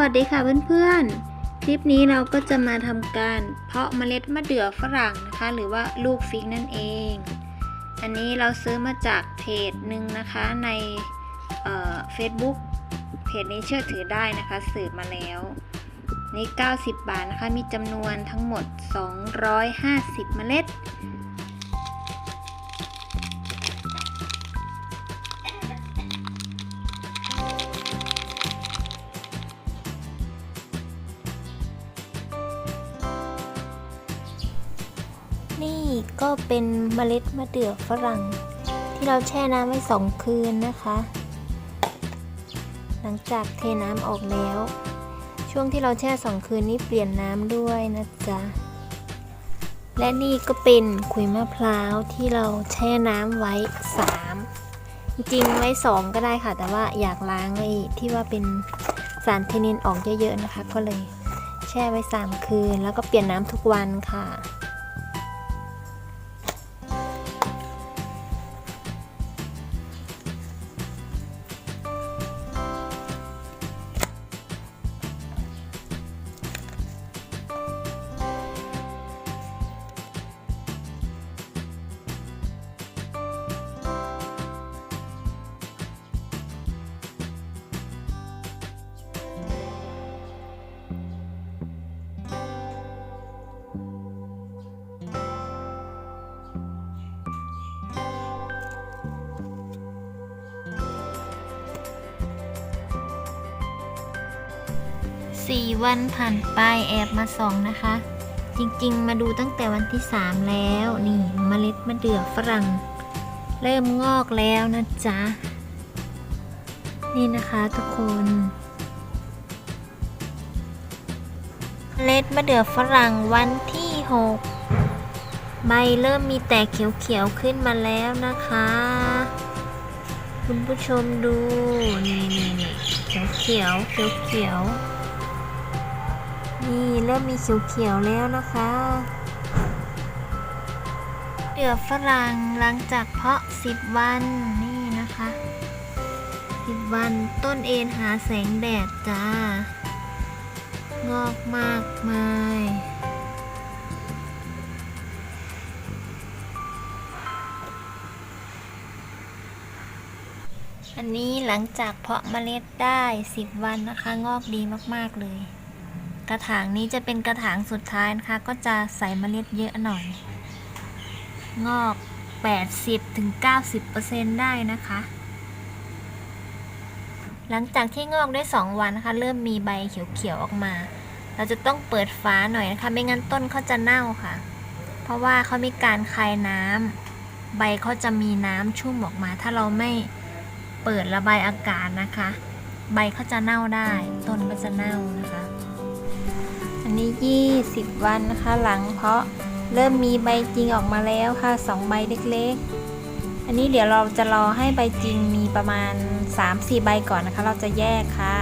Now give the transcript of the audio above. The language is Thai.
วัสดีค่ะเพื่อนๆ คลิปนี้เราก็จะมาทำการเพาะเมล็ดมะเดื่อฝรั่งนะคะ หรือว่าลูกฟิกนั่นเอง อันนี้เราซื้อมาจากเพจหนึ่งนะคะในเฟซบุ๊กเพจนี้เชื่อถือได้นะคะสืบมาแล้ว นี่ 90 บาทนะคะ มีจำนวนทั้งหมด 250 เมล็ด ก็เป็นเมล็ดมะเดื่อฝรั่ง ที่เราแช่น้ำไว้สองคืนนะคะ หลังจากเทน้ำออกแล้ว ช่วงที่เราแช่สองคืนนี้เปลี่ยนน้ำด้วยนะจ๊ะ และนี่ก็เป็นขุยมะพร้าวที่เราแช่น้ำไว้สามจริงไว้สองก็ได้ค่ะ แต่ว่าอยากล้างไอ้ที่ว่าเป็นสารเทนินออกเยอะๆนะคะ ก็เลยแช่ไว้สามคืน แล้วก็เปลี่ยนน้ำทุกวันค่ะ สี่วันผ่านไปแอบมาส่องนะคะ จริงๆ มาดูตั้งแต่วันที่ 3 แล้วนี่เมล็ดมะเดื่อฝรั่ง เริ่มงอกแล้วนะจ๊ะ นี่นะคะทุกคนเมล็ดมะเดื่อฝรั่งวันที่ 6 ใบเริ่มมีแตกเขียวๆขึ้นมาแล้วนะคะ คุณผู้ชมดูนี่นี่นี่เขียวเขียวเขียวเขียวๆ นี่เริ่มมีเขียวๆแล้วนะคะเดือฝรั่งหลังจากเพาะ 10 วันนี่นะคะ 10 วันต้นเอ็นหาแสงแดดจ้า งอกมากมายอันนี้หลังจากเพาะเมล็ดได้ 10 วันนะคะ งอกดีมาก ๆ เลย กระถางนี้จะเป็นกระถางสุดท้ายนะคะ ก็จะใส่เมล็ดเยอะหน่อย งอก 80-90%ได้นะคะ หลังจากที่งอกได้ 2 วันนะคะ เริ่มมีใบเขียวๆออกมา เราจะต้องเปิดฝาหน่อยนะคะ ไม่งั้นต้นเขาจะเน่าค่ะ เพราะว่าเขามีการคายน้ำใบเขาจะมีน้ำชุ่มออกมา ถ้าเราไม่เปิดระบายอากาศนะคะ ใบเขาจะเน่าได้ ต้นก็จะเน่านะคะ นี้ 20 วันนะคะหลังเพาะเริ่มมีใบจริงออกมาแล้วค่ะ 2 ใบเล็กๆ อันนี้เดี๋ยวเราจะรอให้ใบจริงมีประมาณ 3-4 ใบก่อนนะคะ เราจะแยกค่ะ